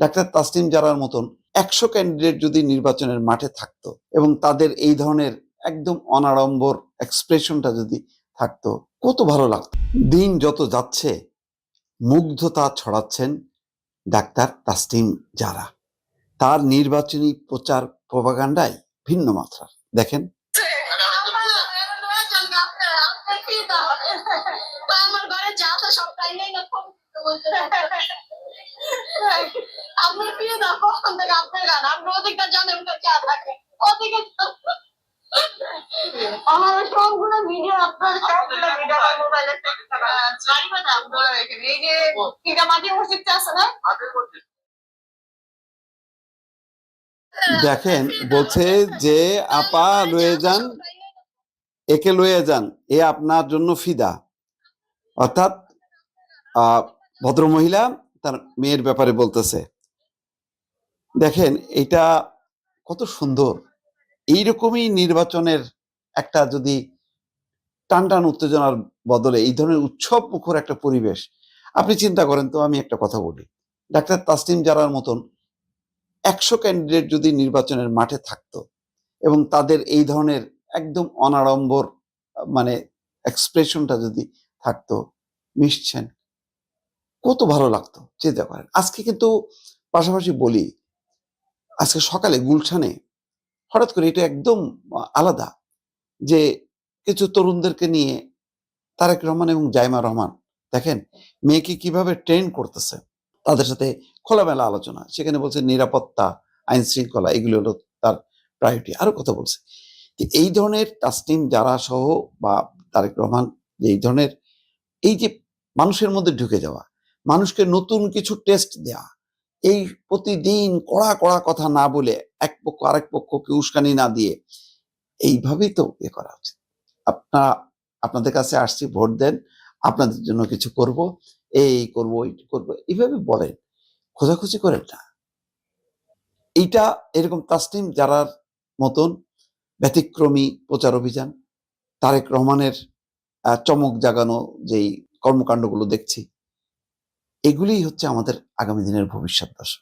Doctor Taslim জারার মতন একশো candidate যদি নির্বাচনের মাঠে থাকতো এবং তাদের এই ধরনের একদম অনাড়ম্বর এক্সপ্রেশনটা যদি থাকতো, কত ভালো লাগতো। দিন যত যাচ্ছে, মুগ্ধতা ছড়াচ্ছেন ডাক্তার তাসলিম জারা। তার নির্বাচনী প্রচার প্রভাগান্ডায় ভিন্ন মাত্রার। দেখেন। আমার ঘরে যা সব নেই না আপনার প্রিয় দাও কখন থেকে আপনার থাকে আমার সবগুলো ভিডিও আপনার সবগুলো ভিডিও আমার মোবাইলে জানি না আপনার এখানে এই যে কিটা মাটি মসজিদটা আছে না? দেখেন বলছে যে আপা লয়ে যান একে লয়ে যান এ আপনার জন্য ফিদা। অর্থাৎ আহ, ভদ্রমহিলা তার মেয়ের ব্যাপারে বলতেছে। দেখেন, এটা কত সুন্দর। এইরকমই নির্বাচনের একটা যদি টান টান উত্তেজনার বদলে এই ধরনের উৎসব মুখর একটা পরিবেশ, আপনি চিন্তা করেন তো, আমি একটা কথা বলি। ডাক্তার তাসলিম জারার মতন একশো ক্যান্ডিডেট যদি নির্বাচনের মাঠে থাকতো এবং তাদের এই ধরনের একদম অনাড়ম্বর মানে এক্সপ্রেশনটা যদি থাকতো, মিশছেন, কত ভালো লাগতো, চিন্তা করেন। আজকে কিন্তু পাশাপাশি বলি আজকে সকালে গুলশানে হঠাৎ করে এটা একদম আলাদা যে কিছু তরুণদেরকে নিয়ে তারেক রহমান এবং জাইমা রহমান, দেখেন, মেয়েকে কীভাবে ট্রেন করতেছে, তাদের সাথে খোলামেলা আলোচনা, সেখানে বলছে নিরাপত্তা, আইন শৃঙ্খলা, এগুলো হলো তার প্রায়োরিটি আরও কথা বলছে এই ধরনের তাসলিম যারা সহ বা তারেক রহমান, যে এই ধরনের, এই যে মানুষের মধ্যে ঢুকে যাওয়া, মানুষকে নতুন কিছু টেস্ট দেয়া এই প্রতিদিন কড়া কড়া কথা না বলে এক পক্ষ আরেক পক্ষকে উস্কানি না দিয়ে এইভাবেই তো ইয়ে করা উচিত। আপনারা আপনাদের কাছে আসছি, ভোট দেন, আপনাদের জন্য কিছু করব, এই করব, ওই করব, এইভাবে বলেন, খোঁজাখুঁজি করেন না। এইটা এরকম তাসলিম যারার মতন ব্যতিক্রমী প্রচার অভিযান, তারেক রহমানের চমক জাগানো যেই কর্মকাণ্ডগুলো দেখছি এগুলিই হচ্ছে আমাদের আগামী দিনের ভবিষ্যৎ দশা।